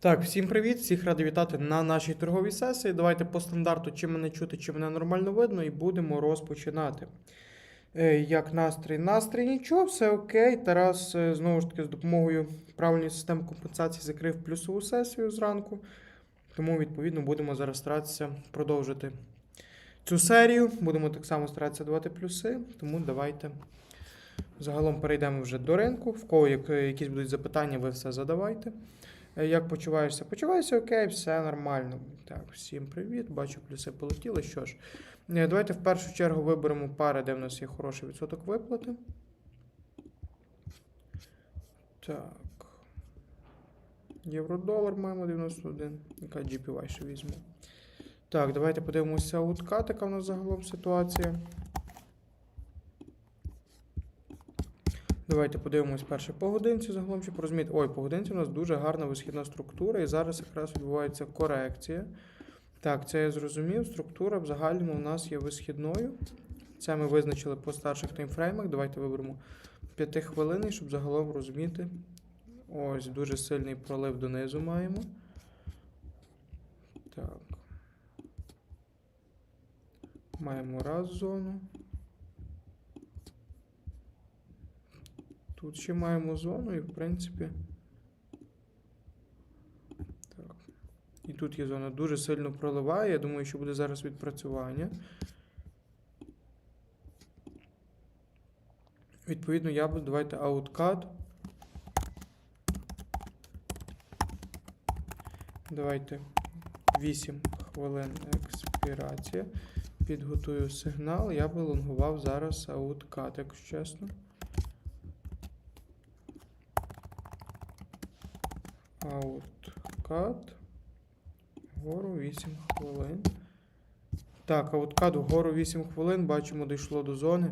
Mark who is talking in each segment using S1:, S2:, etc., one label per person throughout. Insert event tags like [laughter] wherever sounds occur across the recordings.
S1: Так, всім привіт, всіх радий вітати на нашій торговій сесії. Давайте по стандарту, чи мене чути, чи мене нормально видно, і будемо розпочинати. Е, Як настрій? Настрій нічого, все окей. Тарас е, знову ж таки з допомогою правильної системи компенсації закрив плюсову сесію зранку. Тому, відповідно, будемо зараз старатися продовжити цю серію. Будемо так само старатися давати плюси. Тому давайте загалом перейдемо вже до ринку. В кого якісь будуть запитання, ви все задавайте. Е, Як почуваєшся? Почуваюся окей, все нормально. Так, всім привіт. Бачу, плюси полетіли. Що ж, е, давайте в першу чергу виберемо пари, де в нас є хороший відсоток виплати. Так. Євро-долар маємо 91. Яка GPY ще візьму. Так, давайте подивимося утка, така в нас загалом ситуація. Давайте подивимось перше по годинці загалом, щоб розуміти. Ой, по годинці у нас дуже гарна висхідна структура, і зараз якраз відбувається корекція. Так, це я зрозумів. Структура в загальному у нас є висхідною. Це ми визначили по старших таймфреймах. Давайте виберемо 5 хвилин, щоб загалом розуміти. Ось, дуже сильний пролив донизу маємо. Так. Маємо раз зону. Тут ще маємо зону і, в принципі. Так. І тут є зона дуже сильно проливає. Я думаю, що буде зараз відпрацювання. Відповідно, я буду давайте ауткат. Давайте 8 хвилин експірація. Підготую сигнал. Я би лонгував зараз ауткат, якщо чесно. Ауткат. Вгору 8 хвилин. Так, ауткат вгору 8 хвилин. Бачимо, дійшло до зони.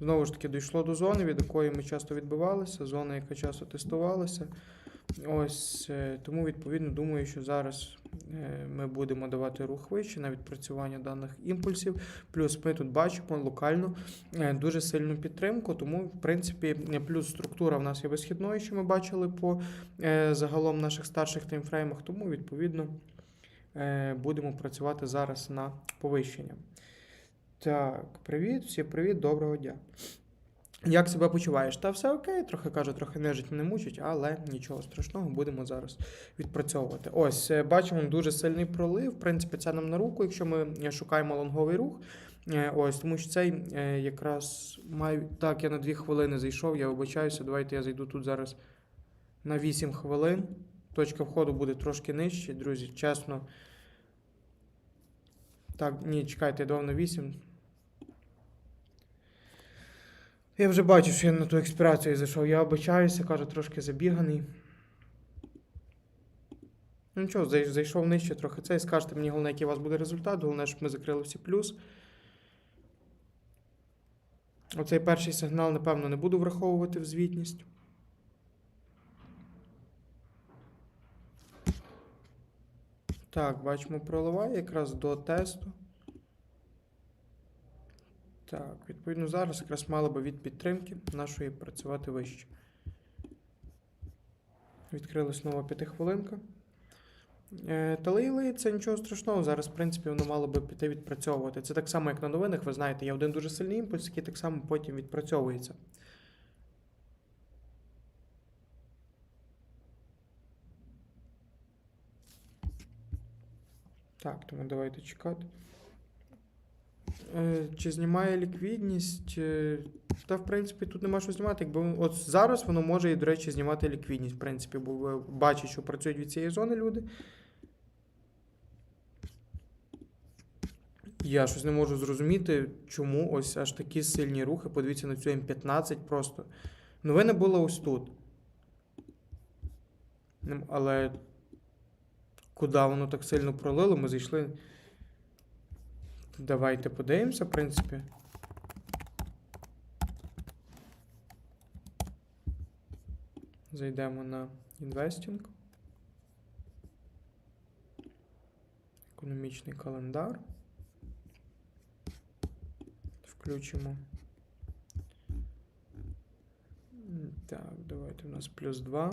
S1: Знову ж таки, дійшло до зони, від якої ми часто відбивалися, зона, яка часто тестувалася. Ось е, тому, відповідно, думаю, що зараз е, ми будемо давати рух вище на відпрацювання даних імпульсів. Плюс ми тут бачимо локально е, дуже сильну підтримку. Тому, в принципі, плюс структура в нас є висхідною, що ми бачили по загалом наших старших таймфреймах. Тому, відповідно, будемо працювати зараз на повищення. Так, привіт, всі привіт, доброго дня. Як себе почуваєш? Та все окей, трохи кажу, трохи нежить мене мучить, але нічого страшного, будемо зараз відпрацьовувати. Ось, е, бачимо дуже сильний пролив. В принципі, це нам на руку, якщо ми е, шукаємо лонговий рух. Е, Ось, тому що цей якраз маю. Так, я на 2 хвилини зайшов, я вибачаюся. Давайте я зайду тут зараз на 8 хвилин. Точка входу буде трошки нижче, друзі, чесно. Так, ні, чекайте, я давав на 8. Я вже бачу, що я на ту експірацію зайшов. Я обичаюся, кажу, трошки забіганий. Ну нічого, зайшов нижче трохи це і скажете мені, головне, який у вас буде результат. Головне, щоб ми закрили всі плюс. Оцей перший сигнал, напевно, не буду враховувати в звітність. Так, бачимо, проливає якраз до тесту. Так, відповідно, зараз якраз мало би від підтримки нашої працювати вище. Відкрилась нова п'ятихвилинка. Е, Талили це нічого страшного. Зараз, в принципі, воно мало би піти відпрацьовувати. Це так само, як на новинах, ви знаєте, є один дуже сильний імпульс, який так само потім відпрацьовується. Так, тому давайте чекати. Е, Чи знімає ліквідність? Е, Та, в принципі, тут нема що знімати. Якби от зараз воно може і, до речі, знімати ліквідність, в принципі, бо ви бачать, що працюють від цієї зони люди. Я щось не можу зрозуміти, чому ось аж такі сильні рухи. Подивіться на цю М15 просто. Новина була ось тут. Ну, Але куди воно так сильно пролило, ми зайшли. Давайте подивимося, в принципі. Зайдемо на інвестінг. Економічний календар. Включимо. Так, давайте у нас плюс 2.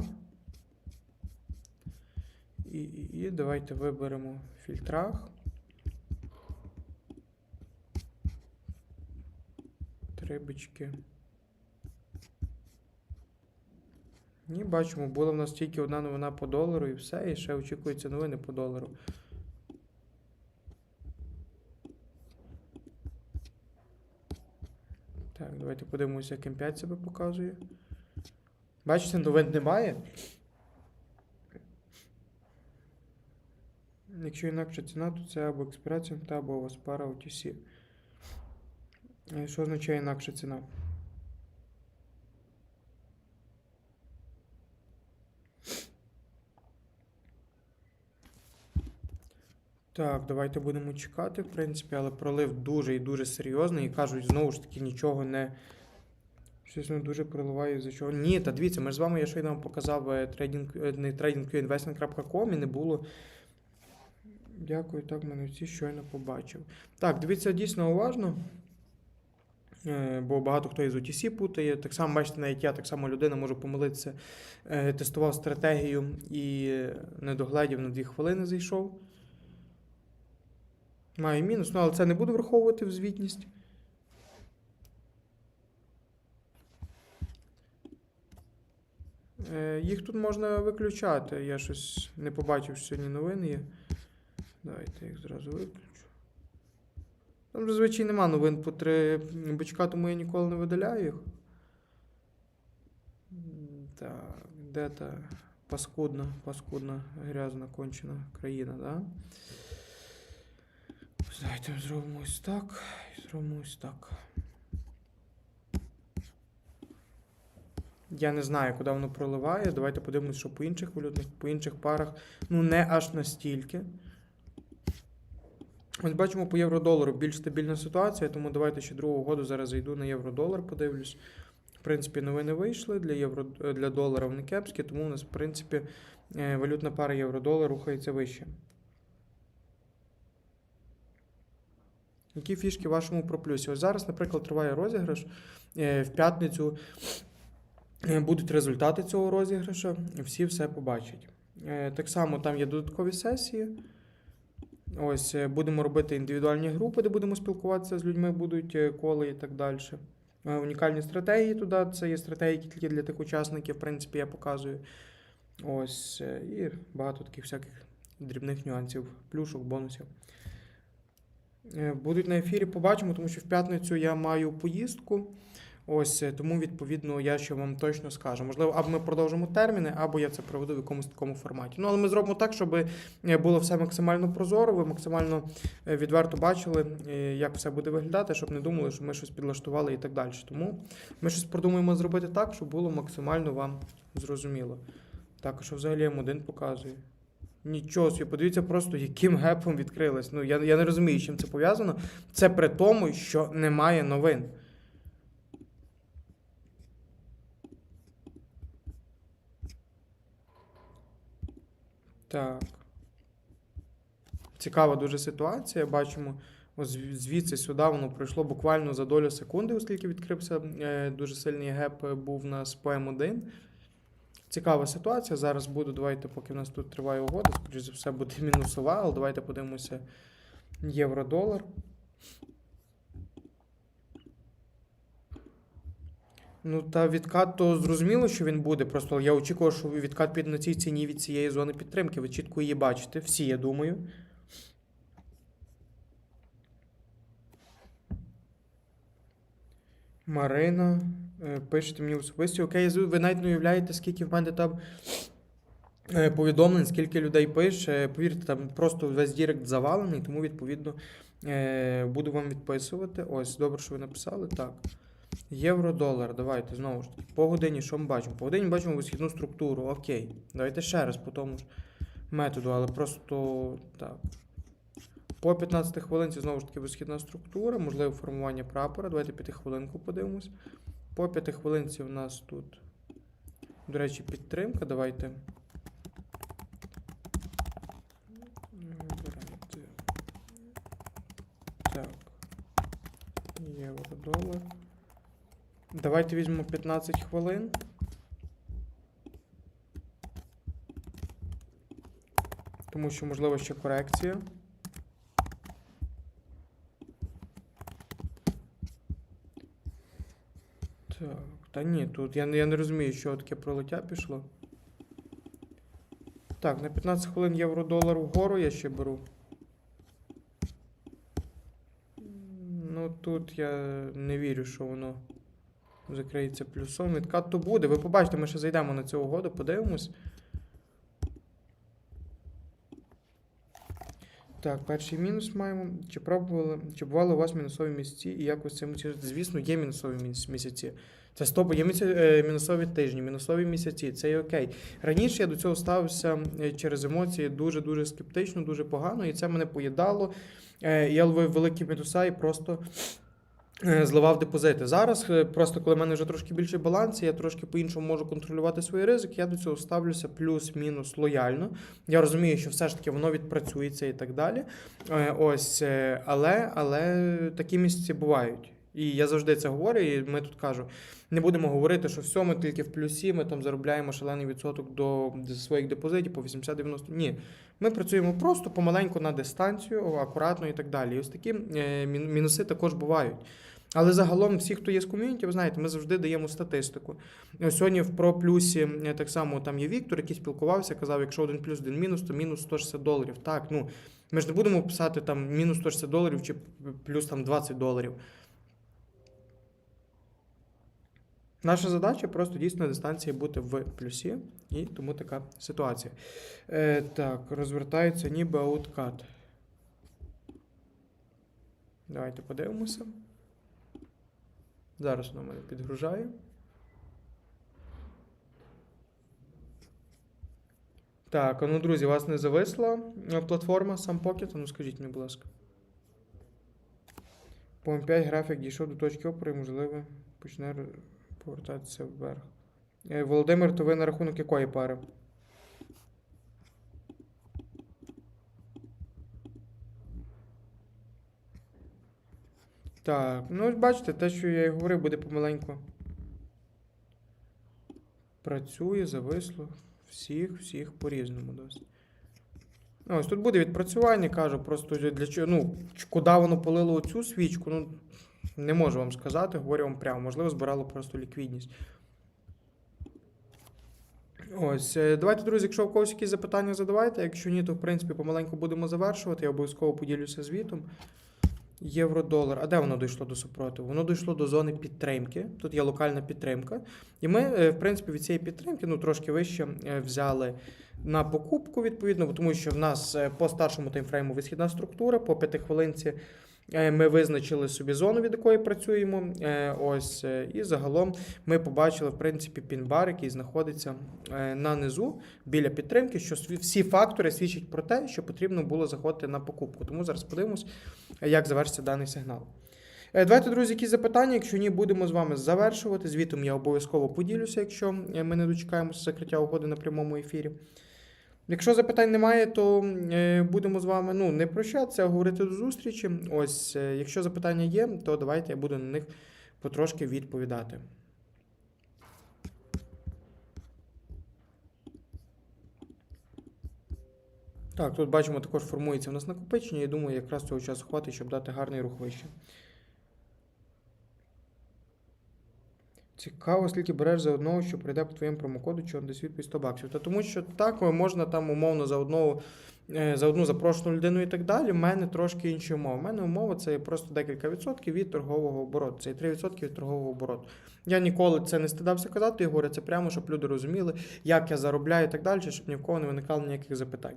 S1: і, і, і. Давайте виберемо в фільтрах. Три бички. І бачимо, була в нас тільки одна новина по долару і все, і ще очікуються новини по долару. Так, давайте подивимося, як М5 себе показує. Бачите, новин немає. Якщо інакша ціна, то це або та або у вас пара OTC. Е, Що означає інакша ціна? Так, давайте будемо чекати, в принципі, але пролив дуже і дуже серйозний. І кажуть, знову ж таки, нічого не. Щось не дуже проливає за чого. Ні, та дивіться, ми з вами, я щойно вам показав е, е, trading.investing.com і не було. Дякую, так, мене всі щойно побачив. Так, дивіться дійсно уважно. Е, Бо багато хто із OTC путає. Так само, бачите, навіть я, так само людина може помилитися. Е, Тестував стратегію і не догледів на 2 хвилини зайшов. Має мінус, ну але це не буду враховувати в звітність. Е, Їх тут можна виключати. Я щось не побачив, що сьогодні новини є. Давайте їх зразу виключу. Зазвичай нема новин по три бичка, тому я ніколи не видаляю їх. Так, де та паскудна, паскудна, грязна, кончена країна, да? Давайте зробимо ось так. І зробимо ось так. Я не знаю, куди воно проливає. Давайте подивимось, що по інших валютних, по інших парах. Ну, не аж настільки. Ось бачимо по євро-долару більш стабільна ситуація, тому давайте ще другу угоду зараз зайду на євро-долар, подивлюсь. В принципі, новини вийшли для євро е, для долара вони кепські, тому у нас, в принципі, е, валютна пара євро-долар рухається вище. Які фішки вашому проплюсі? Ось зараз, наприклад, триває розіграш. Е, В п'ятницю будуть результати цього розіграшу, всі все побачать. Так само там є додаткові сесії. Ось е, будемо робити індивідуальні групи, де будемо спілкуватися з людьми, будуть е, коли і так далі. Е, Унікальні стратегії туди. Це є стратегії тільки для тих учасників, в принципі, я показую. Ось, і багато таких всяких дрібних нюансів, плюшок, бонусів. Будуть на ефірі, побачимо, тому що в п'ятницю я маю поїздку. Ось е, тому, відповідно, я ще вам точно скажу. Можливо, або ми продовжимо терміни, або я це проведу в якомусь такому форматі. Ну, але ми зробимо так, щоб е, було все максимально прозоро, ви максимально е, відверто бачили, як все буде виглядати, щоб не думали, що ми щось підлаштували і так далі. Тому ми щось продумаємо зробити так, щоб було максимально вам зрозуміло. Так, що взагалі М1 показує? Нічого собі, подивіться просто, яким гепом відкрилось. Ну, я, я не розумію, чим це пов'язано. Це при тому, що немає новин. Так. Цікава дуже ситуація. Бачимо, ось звідси сюди воно пройшло буквально за долю секунди, оскільки відкрився е, дуже сильний геп е, був на м 1 Цікава ситуація. Зараз буду. Давайте, поки в нас тут триває угода, скоріш за все буде [laughs] мінусова, але давайте подивимося євро-долар. Ну, та відкат, то зрозуміло, що він буде. Просто я очікував, що відкат піде на цій ціні від цієї зони підтримки. Ви чітко її бачите. Всі, я думаю. Марина. е, Пишете мені особисті. Окей, ви навіть не уявляєте, скільки в мене там е, повідомлень, скільки людей пише. Повірте, там просто весь Дірект завалений, тому відповідно е, буду вам відписувати. Ось, добре, що ви написали. Так. Євро, долар, давайте знову ж таки. По годині, що ми бачимо? По годині бачимо висхідну структуру. Окей. Давайте ще раз по тому ж методу, але просто так. По 15 хвилинці знову ж таки висхідна структура, можливо, формування прапора. Давайте 5 хвилинку подивимось. По 5 хвилинці в нас тут, до речі, підтримка. Давайте. Так. Євро, долар. Давайте візьмемо 15 хвилин. Тому що, можливо, ще корекція. Так, та ні, тут я, я не розумію, що таке пролиття пішло. Так, на 15 хвилин євро-долар вгору я ще беру. Ну тут я не вірю, що воно закриється плюсом. Відкат то буде. Ви побачите, ми ще зайдемо на цю угоду, подивимось. Так, перший мінус маємо. Чи пробували, чи бували у вас мінусові місяці і як ви цим? Звісно, є мінусові місяці. Це стоп, є е, мінусові тижні, мінусові місяці, це і окей. Раніше я до цього ставився е, через емоції дуже-дуже скептично, дуже погано, і це мене поїдало. Е, Я ловив великі мінуса і просто зливав депозити. Зараз, е, просто коли в мене вже трошки більше баланс, я трошки по-іншому можу контролювати свої ризики, я до цього ставлюся плюс-мінус лояльно. Я розумію, що все ж таки воно відпрацюється і так далі. Е, Ось, е, але, але такі місяці бувають. І я завжди це говорю, і ми тут кажу, не будемо говорити, що все, ми тільки в плюсі, ми там заробляємо шалений відсоток до своїх депозитів по 80-90. Ні. Ми працюємо просто помаленьку на дистанцію, акуратно і так далі. І ось такі е, мінуси також бувають. Але загалом, всі, хто є з ком'юніті, ви знаєте, ми завжди даємо статистику. Сьогодні в про плюсі е, так само там є Віктор, який спілкувався, казав, якщо один плюс, один мінус, то мінус 160 доларів. Так, ну ми ж не будемо писати там мінус 160 доларів чи плюс там 20 доларів. Наша задача просто дійсно на дистанції бути в плюсі, і тому така ситуація. Е, так, розвертається ніби ауткат. Давайте подивимося. Зараз воно мене підгружає. Так, ну, друзі, вас не зависла е, платформа SamPocket? А Ну скажіть мені, будь ласка. По М5 графік дійшов до точки опору і, можливо, почне повертатися вверх. Е, Володимир, то ви на рахунок якої пари? Так, ну бачите, те, що я і говорив, буде помаленьку. Працює, зависло. Всіх, всіх по-різному досить. Ось тут буде відпрацювання, кажу, просто для чого. Ну, куди воно полило оцю свічку, ну не можу вам сказати, говорю вам прямо. Можливо, збирало просто ліквідність. Ось, е, давайте, друзі, якщо у когось якісь запитання задавайте. Якщо ні, то в принципі помаленьку будемо завершувати. Я обов'язково поділюся звітом. Євро-долар. А де воно дійшло до супротиву? Воно дійшло до зони підтримки. Тут є локальна підтримка. І ми, е, в принципі, від цієї підтримки, ну трошки вище, е, взяли на покупку, відповідно, тому що в нас по старшому таймфрейму висхідна структура, по п'ятихвилинці е, ми визначили собі зону, від якої працюємо. Е, Ось, е, і загалом ми побачили, в принципі, пін-бар, який знаходиться е, на низу біля підтримки, що всі фактори свідчать про те, що потрібно було заходити на покупку. Тому зараз подивимось, е, як завершиться даний сигнал. Е, Давайте, друзі, якісь запитання. Якщо ні, будемо з вами завершувати. Звітом я обов'язково поділюся, якщо е, ми не дочекаємося закриття угоди на прямому ефірі. Якщо запитань немає, то е, будемо з вами ну, не прощатися, а говорити до зустрічі. Ось, е, якщо запитання є, то давайте я буду на них потрошки відповідати. Так, тут бачимо, також формується у нас накопичення, і думаю, якраз цього часу хватить, щоб дати гарний рух вище. Цікаво, скільки береш за одного, що прийде по твоєму промокоду, чи десь відповідь 100 баксів. Та тому що так можна там умовно за одного, е, за одну запрошену людину і так далі. У мене трошки інші умови. У мене умова це просто декілька відсотків від торгового обороту. Це і 3% від торгового обороту. Я ніколи це не стидався казати, я говорю це прямо, щоб люди розуміли, як я заробляю і так далі, щоб ні в кого не виникало ніяких запитань.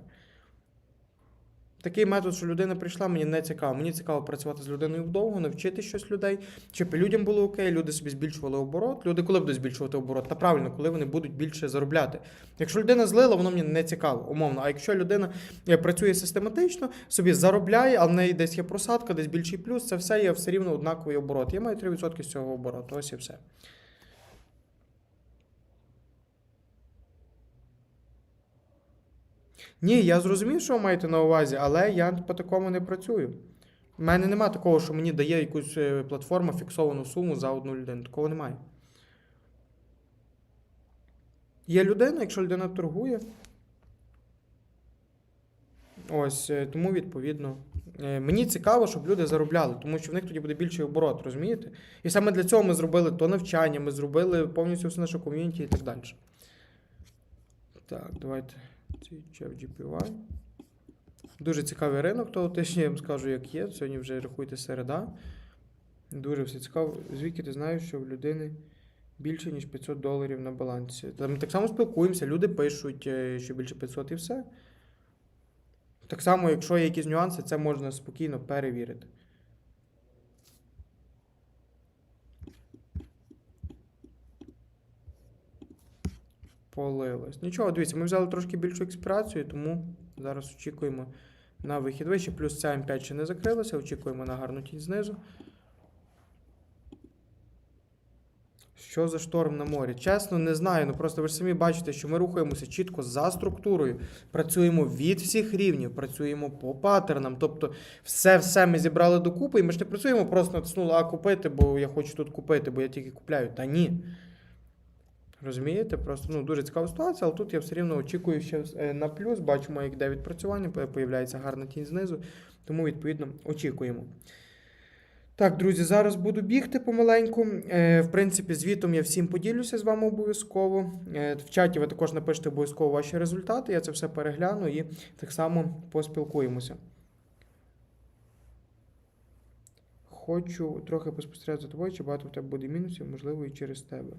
S1: Такий метод, що людина прийшла, мені не цікаво. Мені цікаво працювати з людиною вдовго, навчити щось людей, щоб людям було окей, люди собі збільшували оборот. Люди коли будуть збільшувати оборот? Та правильно, коли вони будуть більше заробляти. Якщо людина злила, воно мені не цікаво, умовно. А якщо людина е, працює систематично, собі заробляє, а в неї десь є просадка, десь більший плюс, це все є все рівно однаковий оборот. Я маю 3% з цього обороту. Ось і все. Ні, я зрозумів, що ви маєте на увазі, але я по такому не працюю. У мене немає такого, що мені дає якусь е, платформа фіксовану суму за одну людину. Такого немає. Є людина, якщо людина торгує. Ось е, тому, відповідно, е, мені цікаво, щоб люди заробляли, тому що в них тоді буде більший оборот, розумієте? І саме для цього ми зробили то навчання, ми зробили повністю все наше ком'юніті і так далі. Так, давайте чев Дуже цікавий ринок того тижня, я вам скажу, як є. Сьогодні вже рахуйте середа. Дуже все цікаво. Звідки ти знаєш, що в людини більше, ніж 500 доларів на балансі. Ми так само спілкуємося, люди пишуть, е, що більше 500 і все. Так само, якщо є якісь нюанси, це можна спокійно перевірити. Полилось. Нічого, дивіться, ми взяли трошки більшу експірацію, тому зараз очікуємо на вихід вище. Плюс ця М5 ще не закрилася, очікуємо на гарну тінь знизу. Що за шторм на морі? Чесно, не знаю. Ну просто ви ж самі бачите, що ми рухаємося чітко за структурою, працюємо від всіх рівнів, працюємо по паттернам. Тобто, все-все ми зібрали докупи, і ми ж не працюємо просто натиснули, а купити, бо я хочу тут купити, бо я тільки купляю. Та ні. Розумієте? Просто ну, дуже цікава ситуація, але тут я все рівно очікую ще на плюс. Бачимо, як йде відпрацювання, по- появляється гарна тінь знизу, тому, відповідно, очікуємо. Так, друзі, зараз буду бігти помаленьку. Е, в принципі, звітом я всім поділюся з вами обов'язково. Е, в чаті ви також напишете обов'язково ваші результати. Я це все перегляну і так само поспілкуємося. Хочу трохи поспостерігати за тобою, чи багато в тебе буде мінусів, можливо, і через тебе.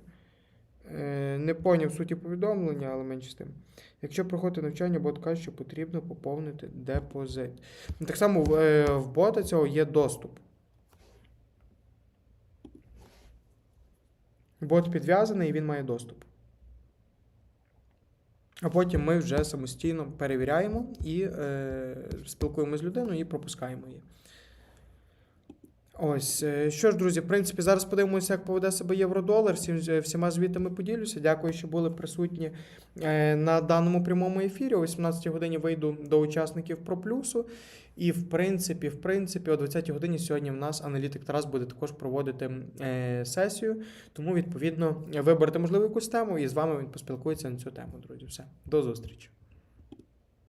S1: Е, не поняв суті повідомлення, але менше з тим. Якщо проходити навчання, бот каже, що потрібно поповнити депозит. Так само в, е, бота цього є доступ. Бот підв'язаний і він має доступ. А потім ми вже самостійно перевіряємо і е, спілкуємося з людиною і пропускаємо її. Ось, е, що ж, друзі, в принципі, зараз подивимося, як поведе себе євро-долар. Всім, всіма звітами поділюся. Дякую, що були присутні е, на даному прямому ефірі. О 18 годині вийду до учасників про плюсу. І в принципі, в принципі, о 20 годині сьогодні в нас аналітик Тарас буде також проводити е, сесію. Тому, відповідно, виберете можливо якусь тему, і з вами він поспілкується на цю тему, друзі. Все, до зустрічі.